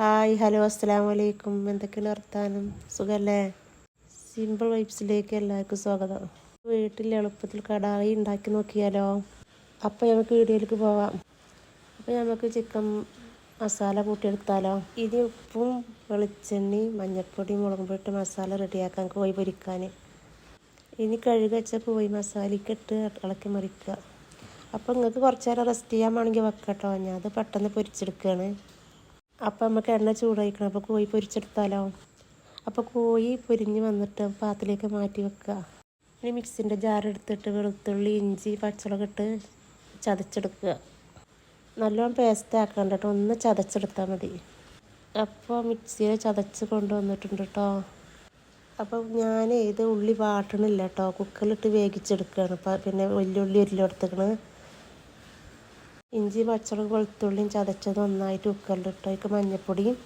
Hi hello അസ്സാം വലൈക്കും എന്തൊക്കെയാണ് വർത്താനം? സുഖമല്ലേ സിമ്പിൾ വൈബ്സിലേക്ക് എല്ലാവർക്കും സ്വാഗതം. വീട്ടിൽ എളുപ്പത്തിൽ കടായി ഉണ്ടാക്കി നോക്കിയാലോ? അപ്പോൾ നമുക്ക് വീഡിയോയിലേക്ക് പോവാം. അപ്പോൾ നമുക്ക് ചിക്കൻ മസാല കൂട്ടിയെടുത്താലോ? ഇനി ഉപ്പും വെളിച്ചെണ്ണി മഞ്ഞൾപ്പൊടി മുളകും പൊടി ഇട്ട് മസാല റെഡിയാക്കാൻ കോഴി പൊരിക്കാൻ ഇനി കഴുകി വെച്ച കോഴി മസാലയ്ക്ക് ഇട്ട് ഇളക്കി മറിക്കുക. അപ്പോൾ നിങ്ങൾക്ക് കുറച്ച് നേരം റെസ്റ്റ് ചെയ്യാൻ വേണമെങ്കിൽ വെക്കട്ടോ. ഞാൻ അത് പെട്ടെന്ന് പൊരിച്ചെടുക്കുകയാണ്. അപ്പോൾ നമുക്ക് എണ്ണ ചൂടായിക്കണം. അപ്പോൾ കോഴി പൊരിച്ചെടുത്താലോ? അപ്പോൾ കോഴി പൊരിഞ്ഞ് വന്നിട്ട് പാത്രത്തിലേക്ക് മാറ്റി വെക്കുക. ഇനി മിക്സിന്റെ ജാർ എടുത്തിട്ട് വെളുത്തുള്ളി ഇഞ്ചി പച്ചമുളക് ഇട്ട് ചതച്ചെടുക്കുക. നല്ലോണം പേസ്റ്റ് ആക്കണ്ട കേട്ടോ. ഒന്ന് ചതച്ചെടുത്താൽ മതി. അപ്പോൾ മിക്സിയിൽ ചതച്ച് കൊണ്ടുവന്നിട്ടുണ്ട് കേട്ടോ. അപ്പം ഞാൻ ഇത് ഉള്ളി വാട്ടണില്ല കേട്ടോ. കുക്കറിലിട്ട് വേവിച്ചെടുക്കുകയാണ്. അപ്പം പിന്നെ ഉരുളി എരിലെടുത്തേക്കണ് ഇഞ്ചി പച്ചമുളക് വെളുത്തുള്ളിയും ചതച്ചത് ഒന്നായിട്ട് കുക്കറിലിട്ട് അതിക്ക് മഞ്ഞൾപ്പൊടിയും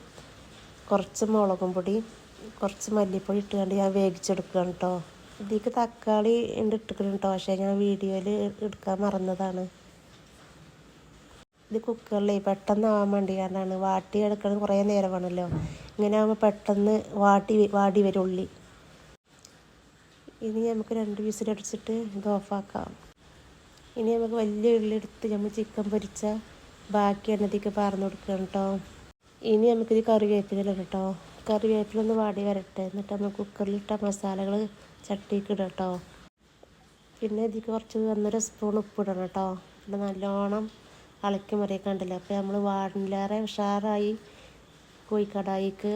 കുറച്ച് മുളകും പൊടി കുറച്ച് മല്ലിപ്പൊടി ഇട്ടുകൊണ്ട് ഞാൻ വേവിച്ചെടുക്കുകയാണ് കേട്ടോ. ഇതിലേക്ക് തക്കാളി ഉണ്ട് ഇട്ടിക്കണം കേട്ടോ. പക്ഷേ ഞാൻ വീഡിയോയിൽ എടുക്കാൻ മറന്നതാണ്. ഇത് കുക്കറിലേ പെട്ടെന്ന് ആവാൻ കാരണമാണ്. വാട്ടി എടുക്കണം കുറേ നേരം വേണമല്ലോ ഇങ്ങനെ ആകുമ്പോൾ പെട്ടെന്ന് വാട്ടി വാടി വരും ഉള്ളി. ഇനി നമുക്ക് രണ്ട് വിസിലടിച്ചിട്ട് ഇത് ഓഫാക്കാം. ഇനി നമുക്ക് വലിയ ഉള്ളി എടുത്ത് നമ്മൾ ചിക്കൻ പൊരിച്ച ബാക്കി എണ്ണത്തേക്ക് പറഞ്ഞു കൊടുക്കണം കേട്ടോ ഇനി നമുക്കിത് കറിവേപ്പില കേട്ടോ കറിവേപ്പില ഒന്ന് വാടി വരട്ടെ. എന്നിട്ട് നമുക്ക് കുക്കറിലിട്ട മസാലകൾ ചട്ടിക്ക് ഇടാം കേട്ടോ പിന്നെ ഇതിക്ക് കുറച്ച് ഒന്നര സ്പൂൺ ഉപ്പിടണം കേട്ടോ പിന്നെ നല്ലോണം ഇളക്കി മറിയക്കണ്ടല്ലോ അപ്പോൾ നമ്മൾ വാടിലേറെ ഉഷാറായി കോഴിക്കടായിക്ക്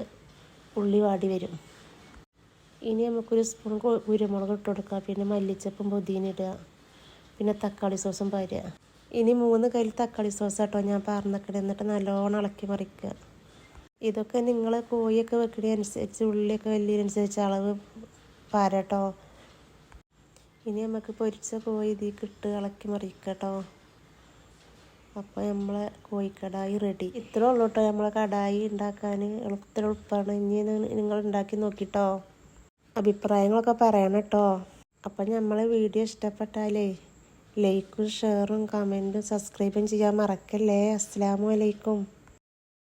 ഉള്ളി വാടി വരും. ഇനി നമുക്കൊരു സ്പൂൺ കുരുമുളക് ഇട്ട് കൊടുക്കാം. പിന്നെ മല്ലിച്ചപ്പും പുതിന ഇടുക. പിന്നെ തക്കാളി സോസും പാരുക ഇനി മൂന്ന് കയ്യിൽ തക്കാളി സോസ് കേട്ടോ ഞാൻ പറഞ്ഞിട്ട് എന്നിട്ട് നല്ലോണം ഇളക്കി മറിക്കുക ഇതൊക്കെ നിങ്ങൾ കോഴിയൊക്കെ വെക്കണതനുസരിച്ച് ഉള്ളിയൊക്കെ വലിയതിനനുസരിച്ച് അളവ് പാരട്ടോ. ഇനി നമുക്ക് പൊരിച്ച കോഴി ഇതിലേക്ക് ഇട്ട് ഇളക്കി മറിക്കട്ടോ. കേട്ടോ അപ്പോൾ നമ്മളെ കടായി റെഡി ഇത്രേ ഉള്ളൂ കേട്ടോ നമ്മളെ കടായി ഉണ്ടാക്കാൻ എളുപ്പത്തിൽ എളുപ്പമാണ് ഇനി നിങ്ങൾ ഉണ്ടാക്കി നോക്കിട്ടോ. അഭിപ്രായങ്ങളൊക്കെ പറയണം കേട്ടോ അപ്പം നമ്മളെ വീഡിയോ ഇഷ്ടപ്പെട്ടാലേ ലൈക്കും ഷെയറും കമന്റും സബ്സ്ക്രൈബും ചെയ്യാൻ മറക്കല്ലേ. അസ്സാമലൈക്കും